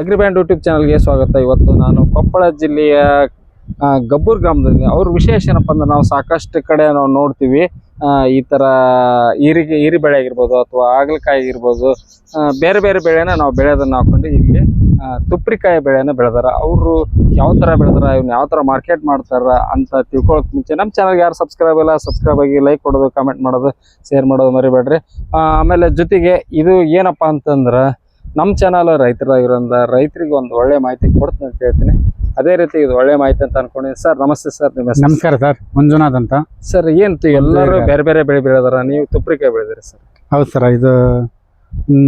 ಅಗ್ರಿಬ್ಯಾಂಡ್ YouTube ಚಾನಲ್ಗೆ ಸ್ವಾಗತ. ಇವತ್ತು ನಾನು ಕೊಪ್ಪಳ ಜಿಲ್ಲೆಯ ಗಬ್ಬೂರ್ ಗ್ರಾಮದಲ್ಲಿ. ಅವ್ರ ವಿಶೇಷ ಏನಪ್ಪ ಅಂದ್ರೆ ನಾವು ಸಾಕಷ್ಟು ಕಡೆ ನಾವು ನೋಡ್ತೀವಿ. ಈ ಥರ ಈರಿಗೆ, ಈರಿ ಬೆಳೆ ಆಗಿರ್ಬೋದು ಅಥವಾ ಹಾಗಲಕಾಯಿ ಆಗಿರ್ಬೋದು ಬೇರೆ ಬೇರೆ ಬೆಳೆನ ನಾವು ಬೆಳೆಯೋದನ್ನ ಹಾಕೊಂಡು ಇಲ್ಲಿ ತುಪ್ರಿಕಾಯಿ ಬೆಳೆನ ಬೆಳೆದಾರ. ಅವರು ಯಾವ ಥರ ಬೆಳೆದಾರ, ಇವ್ನ ಯಾವ ಥರ ಮಾರ್ಕೆಟ್ ಮಾಡ್ತಾರ ಅಂತ ತಿಳ್ಕೊಳಕ್ ಮುಂಚೆ ನಮ್ಮ ಚಾನಲ್ಗೆ ಯಾರು ಸಬ್ಸ್ಕ್ರೈಬ್ ಇಲ್ಲ ಸಬ್ಸ್ಕ್ರೈಬ್ ಆಗಿ ಲೈಕ್ ಕೊಡೋದು ಕಮೆಂಟ್ ಮಾಡೋದು ಶೇರ್ ಮಾಡೋದು ಮರಿಬೇಡ್ರಿ. ಆಮೇಲೆ ಜೊತೆಗೆ ಇದು ಏನಪ್ಪ ಅಂತಂದ್ರ ನಮ್ಮ ಚಾನಲ್ ರೈತರಾಗಿರೋದ್ರಿಂದ ರೈತರಿಗೆ ಒಂದು ಒಳ್ಳೆ ಮಾಹಿತಿ ಕೊಡ್ತೀನಿ ಅಂತ ಹೇಳ್ತೀನಿ. ಅದೇ ರೀತಿ ಇದು ಒಳ್ಳೆ ಮಾಹಿತಿ ಅಂತ ಅನ್ಕೊಂಡಿದ್ದೀನಿ ಸರ್ ನಮಸ್ತೆ ಸರ್ ನಿಮ್ಮ ಹೆಸರು? ನಮಸ್ಕಾರ ಸರ್ ಮಂಜುನಾಥ್ ಅಂತ. ಸರ್ ಏನು ಎಲ್ಲರೂ ಬೇರೆ ಬೇರೆ ಬೆಳೆ ಬೆಳೆದಾರ? ನೀವು ತುಪ್ರಿಕಾಯಿ ಬೆಳೆದಿರಿ ಸರ್. ಹೌದು ಸರ್ ಇದು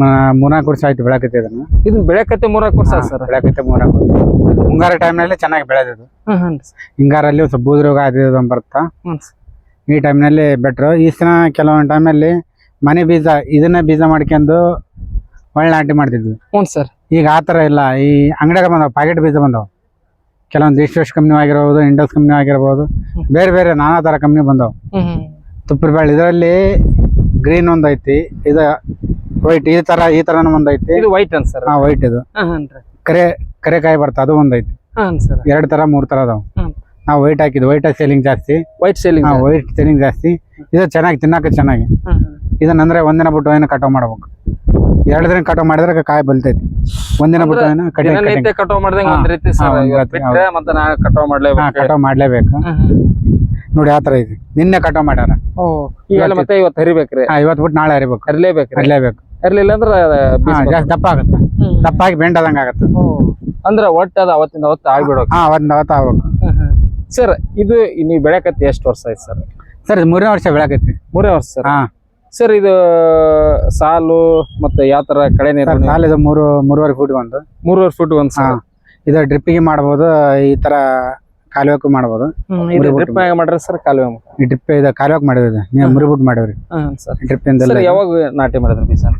ಮ- ಮೂರ್ನಾಲ್ಕು ವರ್ಷ ಆಯ್ತು ಬೆಳಕತ್ತೆ ಇದನ್ನ. ಇದನ್ನ ಬೆಳೆಕತ್ತೆ ಮೂರಾ ವರ್ಷ ಸರ್? ಬೆಳಕತ್ತೆ ಮೂರ್ನಾಲ್ಕು ವರ್ಷ. ಮುಂಗಾರ ಟೈಮ್ನಲ್ಲಿ ಚೆನ್ನಾಗಿ ಬೆಳೆದಿದ್ದು. ಹಿಂಗಾರಲ್ಲಿ ಸ್ವಲ್ಪ ಬೂದು ರೋಗ ಅದು ಇದು ಅಂತ ಬರುತ್ತಾ ಈ ಟೈಮ್ನಲ್ಲಿ ಬೆಟ್ರು. ಈ ಸಲ ಕೆಲವೊಂದು ಟೈಮಲ್ಲಿ ಮನೆ ಬೀಜ ಇದನ್ನ ಬೀಜ ಮಾಡ್ಕೊಂಡು ಒಳ್ಳೆ ನಾಟಿ ಮಾಡ್ತಿದ್ವಿ. ಹ್ಞೂ ಸರ್. ಈಗ ಆ ಥರ ಇಲ್ಲ. ಈ ಅಂಗಡಿಯಾಗ ಬಂದವು ಪ್ಯಾಕೆಟ್ ಬೀಜ ಬಂದವು. ಕೆಲವೊಂದು ಈಸ್ಟ್ ಕಂಪ್ನಿ ಆಗಿರ್ಬೋದು ಇಂಡೋಸ್ ಕಂಪ್ನಿ ಆಗಿರ್ಬೋದು ಬೇರೆ ಬೇರೆ ನಾನಾ ಥರ ಕಂಪ್ನಿ ಬಂದವು. ತುಪ್ಪರ ಬೇಳೆ ಇದರಲ್ಲಿ ಗ್ರೀನ್ ಒಂದು ಐತಿ. ಇದು ವೈಟ್ ಈ ಥರ ಈ ಥರನೂ ಒಂದ್ ಐತಿ. ಇದು ವೈಟ್ ಅನ್ ಸರ್. ಹಾಂ ವೈಟ್ ಇದು. ಕರೆ ಕರೆಕಾಯಿ ಬರ್ತಾ ಅದು ಒಂದ್ ಐತಿ. ಸರ್. ಎರಡು ಥರ ಮೂರು ತರ ಅದಾವ. ನಾವು ವೈಟ್ ಹಾಕಿದ್ವಿ. ವೈಟ್ ಸೇಲಿಂಗ್ ಜಾಸ್ತಿ. ವೈಟ್ ಸೇಲಿಂಗ್ ವೈಟ್ ಸೇಲಿಂಗ್ ಜಾಸ್ತಿ. ಇದು ಚೆನ್ನಾಗಿ ತಿನ್ನಕ ಚೆನ್ನಾಗಿ. ಇದನ್ನಂದರೆ ಒಂದಿನ ಬಿಟ್ಟು ಏನು ಕಟಾವು ಮಾಡ್ಬೇಕು. ಎರಡು ದಿನ ಕಟಾವ್ ಮಾಡಿದ್ರೆ ಕಾಯಿ ಬಲ್ತೈತಿ. ಒಂದಿನ ಬಿಟ್ಟು ದಿನನಿತ್ಯ ಕಟಾವ್ ಮಾಡ್ದಂಗೆ ಒಂದ್ ರೀತಿ ಮತ್ತೆ ನಾ ಕಟಾವ್ ಮಾಡ್ಲೇಬೇಕು. ಕಟಾವ್ ಮಾಡ್ಲೇಬೇಕು. ನೋಡಿ ಆ ತರ ಇದೆ. ನಿನ್ನೆ ಕಟಾವ್ ಮಾಡ್ಯಾರ. ಈಗೆಲ್ಲ ಮತ್ತೆ ಇವತ್ತು ಹರಿಬೇಕ್ರಿ? ಇವತ್ತು ಬಿಟ್ಟು ನಾಳೆ ಹರಿಬೇಕು. ಹರಿಲೇಬೇಕು ಹರಿಲೇಬೇಕು. ಹರಿಲಿಲ್ಲ ಅಂದ್ರೆ ಜಾಸ್ತಿ ದಪ್ಪ ಆಗುತ್ತೆ. ದಪ್ಪಾಗಿ ಬೆಂಡದಂಗ ಆಗುತ್ತೆ. ಅಂದ್ರ ಒಟ್ಟ ಅದ ಅವತ್ತಿಂದ ಅವತ್ತು ಆಗ್ಬಿಡೋಕೆ. ಹಾ ಒಂದ್ ಅವತ್ತು ಆಗ್ಬೇಕು. ಸರ್ ಇದು ನೀವು ಬೆಳೆಕತ್ತಿ ಎಷ್ಟು ವರ್ಷ ಆಯ್ತು ಸರ್? ಸರ್ ಮೂರನೇ ವರ್ಷ ಬೆಳಕೈತಿ ಮೂರೇ ವರ್ಷ ಸರ್? ಹಾ. ಸರ್ ಇದು ಸಾಲು ಮತ್ತೆ ಯಾವ ತರ ಕಳೆ ಸರ್ ನಿರ್ವಹಣೆ? ಸಾಲ ಇದು ಮೂರು ಮೂರುವರೆ ಫೂಟ್ ಒಂದು ಮೂರುವರೆ ಫುಟ್ ಒಂದು ಸಹ ಇದು ಡ್ರಿಪ್ಪಿಗೆ ಮಾಡ್ಬೋದು ಈ ತರ ಕಾಲುವೆಕ್ಕೂ ಮಾಡ್ಬೋದು. ಇದು ಡ್ರಿಪ್ ಮಾಡ್ರಿ ಸರ್ ಕಾಲುವೆ ಈ ಡ್ರಿಪ್ ಇದು ಕಾಲುವೆ ಮಾಡಿದ್ರಿ ನೀವು ಮುರಿಬಿಟ್ಟು ಮಾಡಿವ್ರಿ. ಡ್ರಿಪ್ ಇಂದ. ಯಾವಾಗ ನಾಟಿ ಮಾಡಿದ್ರಿ ಸರ್?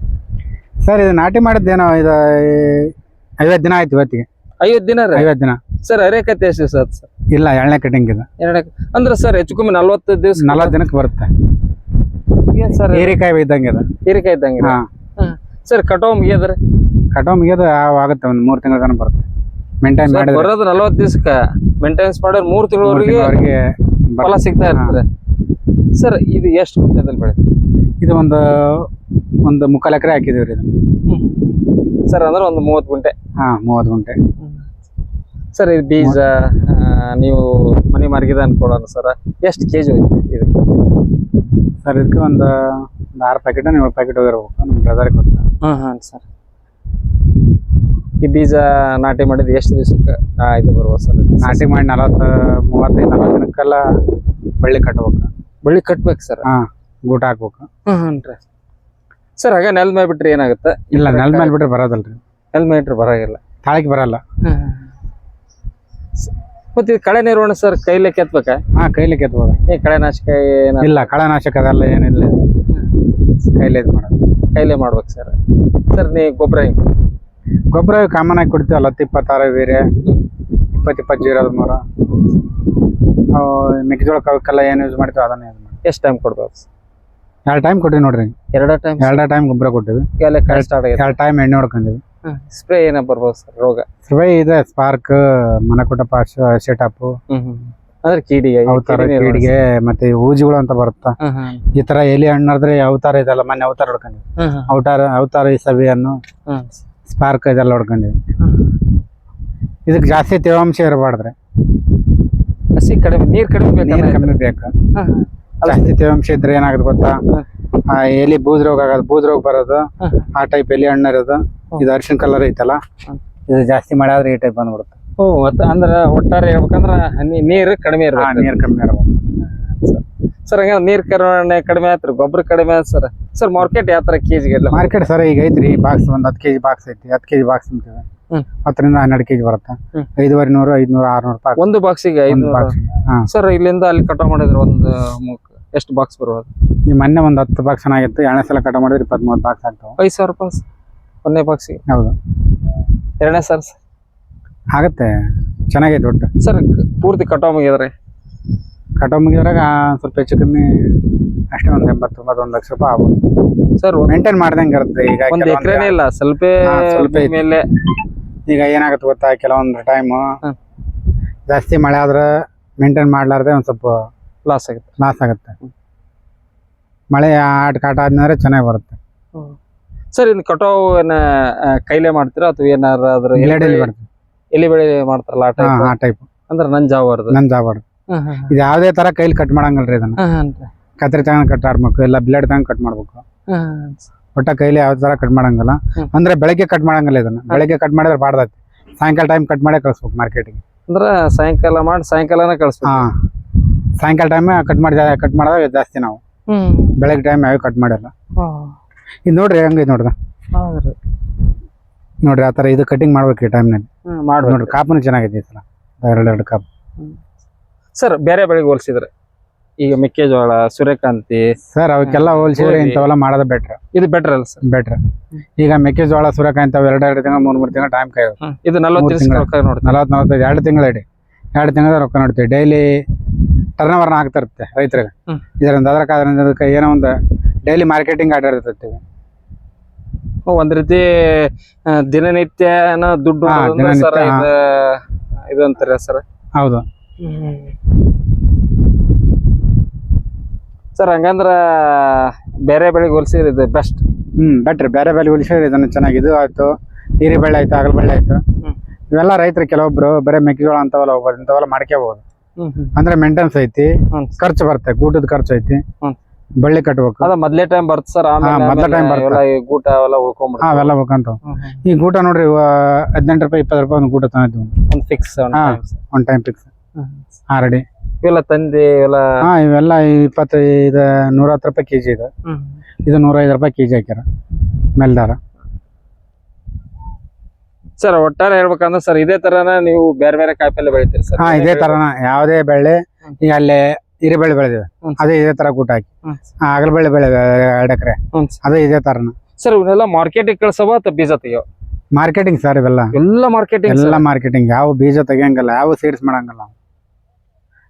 ಸರ್ ಇದು ನಾಟಿ ಮಾಡಿದ್ದೇನೋ ಇದು ಐವತ್ತು ದಿನ ಆಯ್ತು ಇವತ್ತಿಗೆ. ಐವತ್ತು ದಿನ ರೀ? ಐವತ್ತು ದಿನ. ಸರ್ ಅರೇಕತೆ ಎಷ್ಟು ದಿವಸ ಸರ್? ಇಲ್ಲ ಎರಡನೇ ಕಟಿಂಗ್ ಇದು. ಎರಡನೇ ಅಂದ್ರೆ ಸರ್ ಹೆಚ್ಚು ಕಮ್ಮಿ ನಲ್ವತ್ತು ದಿವಸ ನಲ್ವತ್ತು ದಿನಕ್ಕೆ ಬರುತ್ತೆ. ಏನ್ ಸರ್ ಹೀರೆಕಾಯಿ ಇದ್ದಂಗೆ ಅದ ಹೀರಿಕಾಯಿ ಇದ್ದಂಗೆ ಹಾ. ಸರ್ ಕಟಾವ್ ಮುಗಿಯದ್ರಿ? ಕಟಾವ್ ಮುಗಿಯೋದು ಆಗುತ್ತೆ ಒಂದು ಮೂರು ತಿಂಗಳ ತನಕ ಬರುತ್ತೆ. ಮೇಂಟೈನ್ ಮಾಡಿದ್ರೆ. ಬರೋದು ನಲ್ವತ್ತು ದಿವಸಕ್ಕೆ. ಮೇಂಟೆನೆನ್ಸ್ ಮಾಡಿದ್ರೆ ಮೂರು ತಿಂಗಳವರೆಗೆ ಅವ್ರಿಗೆ ಫಲ ಸಿಗ್ತಾ ಇರ್ತದೆ. ಸರ್ ಇದು ಎಷ್ಟು ಕುಂಟದಲ್ಲಿ ಬೆಳೆ ಇದು ಒಂದು ಒಂದು ಮುಕ್ಕಾಲು ಎಕರೆ ಹಾಕಿದೀವಿ ರೀ ಸರ್ ಅಂದ್ರೆ ಒಂದು ಮೂವತ್ತು ಗುಂಟೆ. ಹಾ ಮೂವತ್ತು ಗುಂಟೆ. ಸರ್ ಇದು ಬೀಜ ನೀವು ಮನೆ ಮಾರ್ಗಿದ ಅನ್ಕೊಡೋಣ ಸರ್. ಎಷ್ಟು ಕೆ ಜಿ ಹೋಯ್ತು ಇದು ಸರ್ ಇದಕ್ಕೆ ಒಂದು ಒಂದು ಆರು ಪ್ಯಾಕೆಟ್ ಏಳು ಪ್ಯಾಕೆಟ್ ಹೋಗಿರ್ಬೇಕು. ನಮ್ಮ ಬ್ರದರ್ಗೆ ಕೊಟ್ಟ ಹಾಂ ಹಾಂ ಸರ್. ಈ ಬೀಜ ನಾಟಿ ಮಾಡಿದ ಎಷ್ಟು ದಿವಸಕ್ಕೆ ಇದು ಬರ್ಬೋದು ಸರ್? ನಾಟಿ ಮಾಡಿ ನಲವತ್ತು ಮೂವತ್ತೈದು ನಲವತ್ತು ದಿನಕ್ಕೆಲ್ಲ ಬಳ್ಳಿ ಕಟ್ಬೇಕು. ಬಳ್ಳಿ ಕಟ್ಬೇಕು ಸರ್? ಹಾಂ ಗೂಟ ಹಾಕ್ಬೇಕು. ಹ್ಞೂ ಹಾಂ ರೀ. ಸರ್ ಹಾಗೆ ನೆಲ್ದ ಮೇಲೆ ಬಿಟ್ರೆ ಏನಾಗುತ್ತೆ? ಇಲ್ಲ ನೆಲ್ದ ಮೇಲೆ ಬಿಟ್ರೆ ಬರೋದಲ್ರಿ. ನೆಲ್ದ ಮೇಲೆ ಬಿಟ್ಟರೆ ಬರೋಂಗಿಲ್ಲ. ತಾಳಿಗೆ ಬರಲ್ಲ. ಮತ್ತೆ ಇದು ಕಳೆ ನಿರ್ವಹಣೆ ಸರ್ ಕೈಲೇ ಕೆತ್ಬೇಕಾ? ಹಾ ಕೈಲಿ ಕೆತ್ಬೋದು ಏ ಕಳೆನಾಶಕ ಏನ ಇಲ್ಲ ಕಳೆನಾಶಕ ಅದೆಲ್ಲ ಏನಿಲ್ಲ. ಕೈಲೆ ಇದು ಮಾಡೋದು. ಕೈಲೇ ಮಾಡ್ಬೇಕು ಸರ್. ಸರ್ ನೀ ಗೊಬ್ಬರ ಹೆಂಗೆ ಗೊಬ್ಬರ ಕಾಮನ್ ಆಗಿ ಕೊಡ್ತೀವಲ್ಲ ಹತ್ತು ಇಪ್ಪತ್ತಾರು ವೀರ್ಯ ಇಪ್ಪತ್ತು ಇಪ್ಪತ್ತು ಜೀರೋ ಹದಿಮೂರು. ಅವು ಮೆಕ್ಕೆಜೋಳ ಕವಕ್ಕೆಲ್ಲ ಏನು ಯೂಸ್ ಮಾಡ್ತೀವಿ ಅದನ್ನೇ ಯೂಸ್ ಮಾಡಿ ಎಷ್ಟು ಟೈಮ್ ಕೊಡ್ಬೇಕು ಎರಡು ಟೈಮ್ ಕೊಟ್ಟಿವಿ ನೋಡ್ರಿ. ಎರಡು ಟೈಮ್ ಎರಡು ಟೈಮ್ ಗೊಬ್ಬರ ಕೊಟ್ಟಿವಿ. ಎಲ್ಲ ಕಳೆ ಸ್ಟಾರ್ಟ್ ಆಗಿದೆ. ಎರಡು ಟೈಮ್ ಎಣ್ಣೆ ಹೊಡ್ಕೊಂಡಿವಿ. ಸ್ಪ್ರೇ ಏನ ಬರ್ಬೋದು ಸರ್ ರೋಗ? ಸ್ಪ್ರೇ ಇದೆ ಸ್ಪಾರ್ಕ್ ಮನಕುಟ ಪಾಶ್ ಸೆಟಪ್ ಅಂದ್ರೆ ಕೀಡಿಗೆ ಅವತಾರ. ಕೀಡಿಗೆ ಮತ್ತೆ ಹೂಜಿಗಳು ಅಂತ ಬರುತ್ತಾ? ಈ ತರ ಎಲಿ ಹಣ್ಣಾದ್ರೆ ಅವತಾರ ಇದೆಲ್ಲ ಮೊನ್ನೆ ಅವತಾರ ಹೊಡ್ಕೊಂಡಿವಿ. ಅವತಾರ ಅವತಾರ ಈ ಸಭೆಯನ್ನು ಸ್ಪಾರ್ಕ್ ಇದೆಲ್ಲ ಹೊಡ್ಕೊಂಡಿವಿ. ಇದಕ್ಕೆ ಜಾಸ್ತಿ ತೇವಾಂಶ ಇರಬಾರ್ದ್ರೆ. ಹಸಿ ಕಡಿಮೆ ನೀರ್ ಕಡಿಮೆ ನೀರು ಕಮ್ಮಿ ಬೇಕು? ಜಾಸ್ತಿ ತೇವಾಂಶ ಇದ್ರೆ ಏನಾಗುತ್ತೆ ಗೊತ್ತಾ? ಆ ಎಲಿ ಬೂದ್ ರೋಗ ಆಗೋದು ಬೂದ್ ರೋಗ ಬರೋದು ಆ ಟೈಪ್ ಎಲಿ ಹಣ್ಣು ಇರೋದು ಇದು ಅರಿಶಿನ ಕಲರ್ ಐತಲ್ಲ ಇದು ಜಾಸ್ತಿ ಮಳೆ ಆದ್ರೆ ಈ ಟೈಪ್ ಬಂದ್ಬಿಡುತ್ತೆ. ಓ ಅಂದ್ರೆ ಒಟ್ಟಾರೆ ಹೇಳ್ಬೇಕಂದ್ರೆ ನೀರು ಕಡಿಮೆ ಇರಬೇಕು ಇರ್ಬೇಕು. ನೀರು ಕಮ್ಮಿ ಇರಬೇಕು. ಸರ್ ಹಂಗ ನೀರ್ ಕಡಿಮೆ ಕಡಿಮೆ ಆಯ್ತು ಗೊಬ್ಬರ ಕಡಿಮೆ ಆಯ್ತು ಸರ್. ಸರ್ ಮಾರ್ಕೆಟ್ ಯಾವ ತರ ಕೆಜಿ ಎಲ್ಲ ಮಾರ್ಕೆಟ್ ಸರ್ ಈಗ ಐತ್ರಿ ಬಾಕ್ಸ್ ಒಂದು ಹತ್ತು ಕೆಜಿ ಬಾಕ್ಸ್ ಐತಿ ಹತ್ತು ಕೆಜಿ ಬಾಕ್ಸ್ ಅಂತೀವಿ. ಹ್ಮ್. ಹತ್ತರಿಂದ ಹನ್ನೆರಡು ಕೆಜಿ ಬರುತ್ತೆ. ಹ್ಮ್. ಐದುವರೆ ನೂರು ಐದ್ನೂರು ಆರ್ನೂರು ರೂಪಾಯಿ ಒಂದು ಬಾಕ್ಸಿಗೆ ಐದ್ನೂರು? ಬಾಕ್ಸ್ ಹಾ. ಸರ್ ಇಲ್ಲಿಂದ ಅಲ್ಲಿ ಕಟಾವ್ ಮಾಡಿದ್ರೆ ಒಂದು ಮುಕ್- ಎಷ್ಟು ಬಾಕ್ಸ್ ಬರ್ಬೋದು ಈ ಮೊನ್ನೆ ಒಂದು ಹತ್ತು ಬಾಕ್ಸ್ ಚೆನ್ನಾಗಿತ್ತು ಎರಡನೇ ಸಲ ಕಟ ಮಾಡಿದ್ರೆ ಇಪ್ಪತ್ತ್ ಮೂವತ್ತು ಬಾಕ್ಸ್ ಆಗ್ತಾವೆ. ಐದು ಸಾವಿರ ರೂಪಾಯಿ ಒಂದೇ ಒಂದನೇ ಬಾಕ್ಸಿಗೆ ಹೌದು. ಎರಡನೇ ಸರ್ ಆಗುತ್ತೆ ಚೆನ್ನಾಗೈತೆ ಒಟ್ಟು. ಸರ್ ಪೂರ್ತಿ ಕಟಾವ್ ಮುಗಿದ್ರೆ? ಕಟಾವ್ ಮುಗಿದ್ರಾಗ ಸ್ವಲ್ಪ ಹೆಚ್ಚು ಕಮ್ಮಿ ಅಷ್ಟೇ ಒಂದು ಎಂಬತ್ತು ಒಂಬತ್ತು ಒಂದು ಲಕ್ಷ ರೂಪಾಯಿ ಆಗ್ಬೋದು. ಸರ್ ಮೇಂಟೈನ್ ಮಾಡ್ದಂಗೆ ಇರುತ್ತೆ ಈಗ ಒಂದು ಕೆಲವೊಂದು- ಎಕರೆನೇ ಇಲ್ಲ ಸ್ವಲ್ಪ ಹಾ, ಸ್ವಲ್ಪ. ಮೇಲೆ. ಈಗ ಏನಾಗುತ್ತೆ ಗೊತ್ತಾ ಕೆಲವೊಂದು ಟೈಮು ಜಾಸ್ತಿ ಮಳೆ ಆದ್ರೆ ಮೇಂಟೈನ್ ಮಾಡಲಾರ್ದೆ ಒಂದು ಸ್ವಲ್ಪ ಲಾಸ್ ಆಗುತ್ತೆ. ಲಾಸ್ ಆಗುತ್ತೆ. ಮಳೆ ಆಟ ಕಾಟ ಆದ್ಮೇಲೆ ಚೆನ್ನಾಗಿ ಬರುತ್ತೆ. ಸರ್ ಇನ್ನು ಕಟಾವು ಏನ ಆ, ಕೈಲೇ ಮಾಡ್ತೀರಾ ಅಥವಾ ಏನಾರ ಅದ್ರ ಎಲೆ ಬ್ಲೇಡ್ ಬೆಳೆ- ಬರುತ್ತೆ ಎಲೆ ಬೆಳೆ ಮಾಡ್ತಾರಲ್ಲ ಆ ಹಾ ಟೈಪ್ ಆ ಟೈಪ್ ಅಂದ್ರೆ ನಂಜಾವರ್ದು ನನ್ ಜಾಬ್ ಇದು ಯಾವುದೇ ತರ ಕೈಲಿ ಕಟ್ ಮಾಡಂಗಲ್ರಿ ಇದನ್ನ. ಕತ್ರಿ ತಗೊಂಡ್ ಕಟ್ ಆಡ್ಬೇಕು ಇಲ್ಲ ಬ್ಲೇಡ್ ತಗೊಂಡ್ ಕಟ್ ಮಾಡ್ಬೇಕು. ಒಟ್ಟ ಕೈಲಿ ಯಾವ ತರ ಕಟ್ ಮಾಡಂಗಿಲ್ಲ. ಹ್ಮ್. ಅಂದ್ರೆ ಬೆಳಗ್ಗೆ ಕಟ್ ಮಾಡಂಗಿಲ್ಲ ಇದನ್ನ. ಬೆಳಗ್ಗೆ ಕಟ್ ಮಾಡಿದ್ರೆ ಬಾಡ್ದೈತಿ ಸಾಯಂಕಾಲ ಟೈಮ್ ಕಟ್ ಮಾಡೇ ಕಳಿಸ್ಬೇಕು ಮಾರ್ಕೆಟಿಗೆ ಅಂದ್ರ ಸಾಯಂಕಾಲ ಮಾಡಿ ಸಾಯಂಕಾಲನ ಕಳಿಸ್ಬೇಕು. ಹಾ. ಸಾಯಂಕಾಲ ಟೈಮ್ ಕಟ್ ಮಾಡಿ ಕಟ್ ಮಾಡಿದಾಗ ಜಾಸ್ತಿ ನಾವು. ಬೆಳಗ್ಗೆ ಟೈಮ್ ಯಾವ ಕಟ್ ಮಾಡಿಲ್ಲ. ಇದು ನೋಡ್ರಿ ಹಂಗೈತೆ ನೋಡ್ದ ನೋಡ್ರಿ. ಆ ತರ ಇದು ಕಟಿಂಗ್ ಮಾಡ್ಬೇಕು ಈ ಟೈಮ್ನಲ್ಲಿ ನಲ್ಲಿ. ಮಾಡ್ಬೇಕು. ನೋಡ್ರಿ ಕಾಪುನು ಚೆನ್ನಾಗೈತಿ ಈ ಸಲ ಎರಡು ಎರಡು ಕಾಪ್. ಸರ್ ಬೇರೆ ಬೆಳೆಗೆ ಹೋಲಿಸಿದ್ರೆ? ಈಗ ಮೆಕ್ಕೆಜೋಳ ಸೂರ್ಯಕಾಂತಿ ಸರ್ ಅವಕ್ಕೆಲ್ಲ ಹೋಲಿಸಿದ್ರೆ. ಇಂಥವೆಲ್ಲ ಮಾಡೋದು ಬೆಟ್ರ್ ಇದು ಬೆಟ್ರ್ ಅಲ್ಲ ಸರ್? ಬೆಟ್ರ್ ಈಗ ಮೆಕ್ಕೆಜೋಳ ಸೂರ್ಯಕಾಂತಿ ಅವು ಎರಡು ಎರಡು ತಿಂಗಳು ಮೂರು ಮೂರು ತಿಂಗಳು ಟೈಮ್ ಕಾಯೋದು. ಇದು ನಲ್ವತ್ತು ತಿಂಗಳು. ನೋಡ್ತೀವಿ. ನಲವತ್ತು ನಲವತ್ತೈದು ಎರಡು ತಿಂಗಳು ಇಡಿ ಎರಡು ತಿಂಗಳ ರೊಕ್ಕ ನೋಡ್ತೀವಿ. ಡೈಲಿ ಟರ್ನ್ ಆಗ್ತಾ ಇರುತ್ತೆ ರೈತರಿಗೆ. ಇದರಿಂದ ಅದರಿಂದ ಅದಕ್ಕೆ ಏನೋ ಒಂದು ಡೈಲಿ ಮಾರ್ಕೆಟಿಂಗ್ ಆಡಿರ್ತಿರ್ತೀವಿ ಒಂದ್ ರೀತಿ ದಿನನಿತ್ಯ ದುಡ್ಡು ಇದು ಅಂತಾರೆ ಸರ್. ಹೌದು. ಸರ್ ಹಂಗಂದ್ರ ಬೇರೆ ಬೆಳೆಗೆ ಹೋಲಿಸಿದ್ರೆ ಇದು ಬೆಸ್ಟ್ ಹ್ಮ್ ಬೆಟ್ರಿ ಬೇರೆ ಬೆಳೆ ಹೋಲಿಸಿದ್ರೆ ಇದನ್ನ ಚೆನ್ನಾಗಿ ಇದು ಆಯ್ತು. ಹೀರಿ ಬೆಳೆ ಆಯ್ತು ಆಗಲ್ ಬೆಳೆ ಆಯ್ತು. ಇವೆಲ್ಲ ರೈತರು ಕೆಲವೊಬ್ರು ಬರೇ ಮೆಕ್ಕೆಜೋಳ ಅಂತವಲ್ಲ ಹೋಗ್ಬೋದು ಇಂಥವೆಲ್ಲ ಮಾಡ್ಕೋಬಹುದು ಅಂದ್ರೆ ಮೇಂಟೆನ್ಸ್ ಐತಿ ಖರ್ಚು ಬರುತ್ತೆ ಗೂಟದ ಖರ್ಚು ಐತಿ. ಬಳ್ಳಿ ಕಟ್ಬೇಕು. ಅದ ಮೊದ್ಲೇ ಟೈಮ್ ಬರ್ತ ಸರ್ ಮೊದಲೇ ಟೈಮ್. ಆಮೇಲೆ ಈ ಗೂಟ ಅವೆಲ್ಲ ಉಳ್ಕೊಂಡ್ ಅವೆಲ್ಲ ಈ ಗೂಟ ನೋಡ್ರಿ ಹದಿನೆಂಟು ರೂಪಾಯಿ ಇಪ್ಪತ್ತು ರೂಪಾಯಿ ಒಂದು ಗೂಟ ತಂದಿದ್ವಿ. ಒಂದು fix one time fix already ಇವೆಲ್ಲ ತಂದಿ ಇವೆಲ್ಲ ಹಾ ಇವೆಲ್ಲ ಇಪ್ಪತ್ತೈದು ನೂರ ಹತ್ತು ರೂಪಾಯಿ ಕೆಜಿ ಇದೆ. ಇದು ನೂರ ಐದು ರೂಪಾಯಿ ಕೆಜಿ ಹಾಕ್ಯಾರ. ಮೇಲ್ದಾರ. ಸರ್ ಒಟ್ಟಾರೆ ಹೇಳ್ಬೇಕಂದ್ರೆ ಸರ್ ಇದೇ ತರನ ನೀವು ಬೇರೆ ಬೇರೆ ಕಾಯಿಪಲ್ಲೆ ಬೆಳಿತೀರಿ ಸರ್. ಹಾ ಇದೇ ತರನ. ಯಾವುದೇ ಬೆಳೆ ಈಗ ಅಲ್ಲೇ ಹಿರಿಬೇಳೆ ಬೆಳೆದಿವೆ. ಅದೇ ಇದೇ ತರ ಕೂಟಾಕಿ ಹಾಕಿ. ಆಗಲಬೇಳೆ ಆಗಲ್ ಬೆಳೆ ಎರಡು ಎಕರೆ. ಅದೇ ಇದೇ ತರನ. ಸರ್ ಇವನ್ನೆಲ್ಲ ಮಾರ್ಕೆಟಿಗೆ ಕಳ್ಸವ ಅಥವಾ ಬೀಜ ತೆಗಿಯೋ? ಮಾರ್ಕೆಟಿಂಗ್ ಸರ್ ಇವೆಲ್ಲ. ಎಲ್ಲ ಮಾರ್ಕೆಟಿಂಗ್ ಎಲ್ಲ ಮಾರ್ಕೆಟಿಂಗ್ ಯಾವ ಬೀಜ ತೆಗಿಯಂಗಿಲ್ಲ ಯಾವ ಸೀಡ್ಸ್ ಮಾಡಂಗಿಲ್ಲ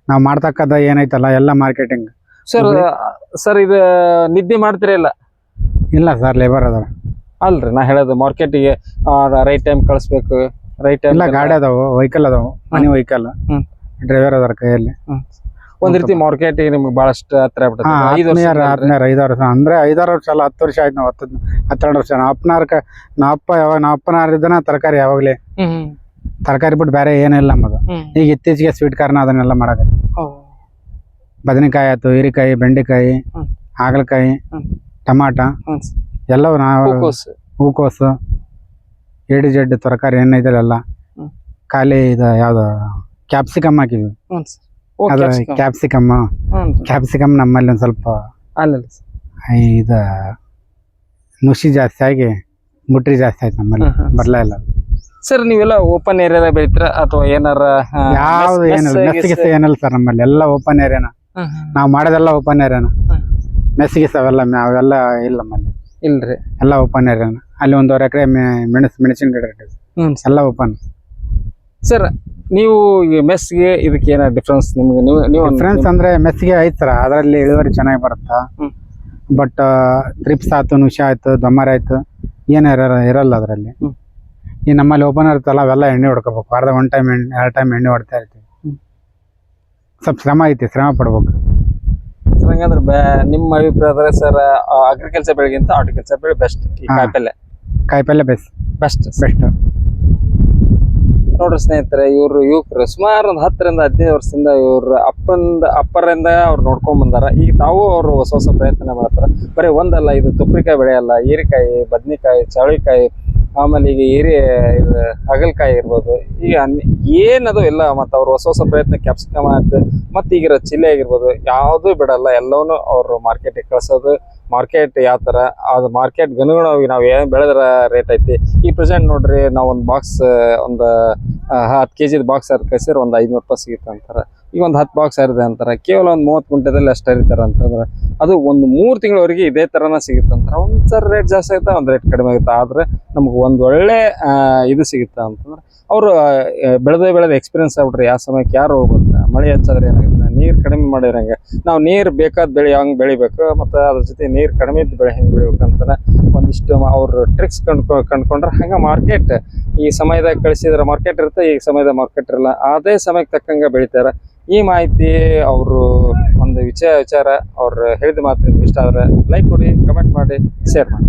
ನಾವು. ಮಾಡ್ತಕ್ಕದ ಏನೈತಲ್ಲ ಎಲ್ಲ ಮಾರ್ಕೆಟಿಂಗ್ ಸರ್ ಸರ್ ಇದು ನಿದ್ದೆ ಮಾಡ್ತೀರಿ ಇಲ್ಲ? ಇಲ್ಲ ಸರ್ ಲೇಬರ್ ಅದಾರ. ಅಲ್ರಿ ನಾ ಹೇಳೋದು ಮಾರ್ಕೆಟಿಗೆ ರೈಟ್ ಟೈಮ್ ಕಳಿಸ್ಬೇಕು ರೈಟ್ ಟೈಮ್ ಇಲ್ಲ ಗಾಡಿ ಅದಾವು ವೆಹಿಕಲ್ ಅದಾವು ಮನಿ ವೆಹಿಕಲ್ ಹ್ಮ್. ಡ್ರೈವರ್ ಅದಾರ ಕೈಯಲ್ಲಿ. ಒಂದ್ ರೀತಿ ಮಾರ್ಕೆಟಿಗೆ ನಿಮ್ಗೆ ಬಹಳಷ್ಟು ಹತ್ರ ಆಗ್ಬಿಡುತ್ತೆ ಹಾ ಐದು ವರ್ಷ ಐದಾರು ವರ್ಷ ಅಂದ್ರೆ ಐದಾರು ವರ್ಷ ಅಲ್ಲ ಹತ್ತು ವರ್ಷ ಆಯ್ತು ನಾವು ಹತ್ತು ಹತ್ತೆರಡು ವರ್ಷ. ನಮ್ಮ ಅಪ್ಪನಾರ ಕ ನಾ ಅಪ್ಪ ಯಾವಾಗ ನಮ್ಮ ಅಪ್ಪನಾರ ಇದ್ದನ ತರಕಾರಿ ಯಾವಾಗಲೇ. ತರಕಾರಿ ಬಿಟ್ಟು ಬೇರೆ ಏನಿಲ್ಲ ನಮ್ಮದು ಈಗ ಇತ್ತೀಚೆಗೆ ಸ್ವೀಟ್ ಕಾರ್ನ ಅದನ್ನೆಲ್ಲ ಮಾಡಕ ಬದನೆಕಾಯಿ ಆಯ್ತು ಹೀರಿಕಾಯಿ ಬೆಂಡೆಕಾಯಿ ಹ್ಮ್. ಹಾಗಲಕಾಯಿ ಹ್ಮ್. ಟಮಾಟ. ಹ್ಮ್. ಎಲ್ಲವೂ ನಾವು ಹೂಕೋಸು ಎಡಿ ಏಡಿ ಜಡ್ಡು ತರಕಾರಿ ಏನ ಎಲ್ಲ ಹ್ಮ್. ಖಾಲಿ ಇದ ಯಾವ್ದು ಕ್ಯಾಪ್ಸಿಕಮ್ ಹಾಕಿದ್ವಿ. ಅದು ಕ್ಯಾಪ್ಸಿಕಮ್ ಕ್ಯಾಪ್ಸಿಕಮ್ ನಮ್ಮಲ್ಲಿ ಒಂದ್ ಸ್ವಲ್ಪ ಇದು ನುಸಿ ಜಾಸ್ತಿ ಆಗಿ ಮುಟ್ರಿ ಜಾಸ್ತಿ ಆಯ್ತು ನಮ್ಮಲ್ಲಿ. ಹ್ಮ್. ಇಲ್ಲ. ಸರ್ ನೀವೆಲ್ಲ ಓಪನ್ ಏರಿಯಾದಾಗ ಬೆಳಿತೀರ? ಅಥವಾ ಏನಾರ ಯಾವ್ದು ಏನಿಲ್ಲ ಮೆಸ್ ಮೆಸ್ಸಿಗೆ ಏನಿಲ್ಲ ಸರ್ ನಮ್ಮಲ್ಲಿ. ಎಲ್ಲ ಓಪನ್ ಏರಿಯಾನ. ನಾವು ಮಾಡೋದೆಲ್ಲ ಓಪನ್ ಏರಿಯಾನ. ಮೆಸ್ಸಿಗೆ ಅವೆಲ್ಲ ಅವೆಲ್ಲ ಇಲ್ಲ ನಮ್ಮಲ್ಲಿ. ಇಲ್ರಿ. ಎಲ್ಲ ಓಪನ್ ಏರಿಯಾ ಅಲ್ಲಿ ಒಂದೂವರೆ ಎಕರೆ ಮೆಣಸು ಮೆಣಸಿನ ಗಿಡ ಇಟ್ಟಿದ್ವಿ. ಹ್ಞೂ ಎಲ್ಲ ಓಪನ್ ಸರ್ ನೀವು ಈ ಮೆಸ್ಗೆ ಇದಕ್ಕೆ ಏನಾರ ಡಿಫ್ರೆನ್ಸ್ ನಿಮ್ಗೆ? ನೀವು ನೀವು ಫ್ರೆಂಡ್ಸ್ ಅಂದ್ರೆ ಮೆಸ್ಸಿಗೆ ಐತ್ ಸರ್. ಅದರಲ್ಲಿ ಇಳುವರಿ ಚೆನ್ನಾಗಿ ಬರುತ್ತಾ? ಹ್ಮ್. ಬಟ್ ಟ್ರಿಪ್ಸ್ ಆಯ್ತು ನುಷ ಆಯ್ತು ದೊಮ್ಮರ ಆಯ್ತು ಏನು ಇರ ಇರಲ್ಲ ಅದರಲ್ಲಿ. ಹ್ಮ್. ಈ ನಮ್ಮಲ್ಲಿ ಓಪನ್ ಇರುತ್ತಲ್ಲ ಅವೆಲ್ಲ ಎಣ್ಣೆ ಹೊಡ್ಕೋಬೇಕು. ವಾರದ ಒನ್ ಟೈಮ್ ಎಣ್ಣೆ ಎರಡು ಟೈಮ್ ಎಣ್ಣೆ ಹೊಡ್ತಾ ಇರ್ತೀವಿ. ಹ್ಮ್. ಸ್ವಲ್ಪ ಶ್ರಮ ಐತಿ ಶ್ರಮ ಪಡ್ಬೇಕು. ಸರ್ ಹಂಗಂದ್ರೆ ನಿಮ್ಮ ಅಭಿಪ್ರಾಯ ಸರ್ ಅಗ್ರಿಕಲ್ಚರ್ ಬೆಳೆಗಿಂತ ಹಾರ್ಟಿಕಲ್ಚರ್ ಬೆಳೆ ಬೆಸ್ಟ್ ಈ ಹಾ. ಕಾಯಿಪಲ್ಲೆ. ಕಾಯಿಪಲ್ಲೆ ಬೆಸ್ಟ್ ಬೆಸ್ಟ್ ಬೆಸ್ಟ್ ನೋಡ್ರಿ ಸ್ನೇಹಿತರೆ ಇವ್ರು ಯುವಕರು ಸುಮಾರು ಒಂದು ಹತ್ತರಿಂದ ಹದಿನೈದು ವರ್ಷದಿಂದ ಇವ್ರ ಅಪ್ಪಂದ ಅಪ್ಪರಿಂದ ಅವ್ರು ನೋಡ್ಕೊಂಡ್ ಬಂದಾರ. ಈಗ ತಾವು ಅವರು ಹೊಸ ಹೊಸ ಪ್ರಯತ್ನ ಮಾಡ್ತಾರ. ಬರೀ ಒಂದಲ್ಲ ಇದು ತುಪ್ರಿಕಾಯಿ ಬೆಳೆಯಲ್ಲ ಹೀರೆಕಾಯಿ ಬದ್ನಿಕಾಯಿ ಚವಳಿಕಾಯಿ ಆಮೇಲೆ ಈಗ ಏರಿ, ಇದು ಹಾಗಲಕಾಯಿ ಇರ್ಬೋದು, ಈಗ ಏನದು ಎಲ್ಲ ಮತ್ತು ಅವ್ರು ಹೊಸ ಹೊಸ ಪ್ರಯತ್ನ ಕ್ಯಾಪ್ಸಿಕಮ್ ಆಯ್ತು ಮತ್ತು ಈಗಿರೋ ಚಿಲ್ಲಿ ಆಗಿರ್ಬೋದು, ಯಾವುದೂ ಬಿಡಲ್ಲ ಎಲ್ಲವನ್ನೂ ಅವರು ಮಾರ್ಕೆಟಿಗೆ ಕಳ್ಸೋದು ಮಾರ್ಕೆಟ್ ಯಾವ ಥರ ಅದು ಮಾರ್ಕೆಟ್ಗೆ ಅನುಗುಣವಾಗಿ ನಾವು ಏನು ಬೆಳೆದ್ರ ರೇಟ್ ಐತಿ. ಈ ಪ್ರೆಸೆಂಟ್ ನೋಡ್ರಿ ನಾವು ಒಂದು ಬಾಕ್ಸ್ ಒಂದು ಹತ್ತು ಕೆ ಜಿದು ಬಾಕ್ಸ್ ಅದು ಕಳ್ಸಿದ್ರೆ ಒಂದು ಐದುನೂರು ರೂಪಾಯಿ ಸಿಗುತ್ತೆ ಅಂತಾರೆ. ಈಗ ಒಂದು ಹತ್ತು ಬಾಕ್ಸ್ ಹರಿದೆ ಅಂತಾರೆ. ಕೇವಲ ಒಂದು ಮೂವತ್ತು ಗುಂಟೆದಲ್ಲಿ ಅಷ್ಟು ಹರಿತಾರೆ ಅಂತಂದ್ರೆ ಅದು ಒಂದು ಮೂರು ತಿಂಗಳವರೆಗೆ ಇದೇ ಥರನೇ ಸಿಗುತ್ತೆ ಅಂತಾರೆ ಒಂದು ಸರ್ ರೇಟ್ ಜಾಸ್ತಿ ಆಯ್ತಾ ಒಂದು ರೇಟ್ ಕಡಿಮೆ ಆಗುತ್ತೆ. ಆದರೆ ನಮ್ಗೆ ಒಂದು ಒಳ್ಳೆ ಇದು ಸಿಗುತ್ತೆ ಅಂತಂದ್ರೆ ಅವರು ಬೆಳೆದೇ ಬೆಳೆದ ಎಕ್ಸ್ಪೀರಿಯನ್ಸ್ ಆಗ್ಬಿಟ್ರೆ ಯಾವ ಸಮಯಕ್ಕೆ ಯಾರು ಹೋಗುತ್ತೆ ಮಳೆ ಹೆಚ್ಚಾದ್ರೆ ಏನಾಗುತ್ತೆ? ನೀರು ಕಡಿಮೆ ಮಾಡಿರಂಗೆ. ನಾವು ನೀರು ಬೇಕಾದ ಬೆಳೆ ಹಂಗೆ ಬೆಳಿಬೇಕು, ಮತ್ತು ಅದ್ರ ಜೊತೆ ನೀರು ಕಡಿಮೆ ಇದ್ದ ಬೆಳೆ ಹೆಂಗೆ ಬೆಳಿಬೇಕಂತಾನೆ ಒಂದಿಷ್ಟು ಅವ್ರು ಟ್ರಿಕ್ಸ್ ಕಂಡ್ಕೊ ಕಂಡ್ಕೊಂಡ್ರೆ ಹಂಗೆ ಮಾರ್ಕೆಟ್ ಈ ಸಮಯದಾಗ ಕಳಿಸಿದ್ರೆ ಮಾರ್ಕೆಟ್ ಇರುತ್ತೆ, ಈ ಸಮಯದಾಗ ಮಾರ್ಕೆಟ್ ಇರಲ್ಲ. ಅದೇ ಸಮಯಕ್ಕೆ ತಕ್ಕಂಗೆ ಬೆಳಿತಾರೆ. ಈ ಮಾಹಿತಿ ಅವರು ಒಂದು ವಿಚಾರ ವಿಚಾರ ಅವ್ರು ಹೇಳಿದ ಮಾತು ನಿಮ್ಗೆ ಇಷ್ಟ ಆದರೆ ಲೈಕ್ ಕೊಡಿ ಕಮೆಂಟ್ ಮಾಡಿ ಶೇರ್ ಮಾಡಿ.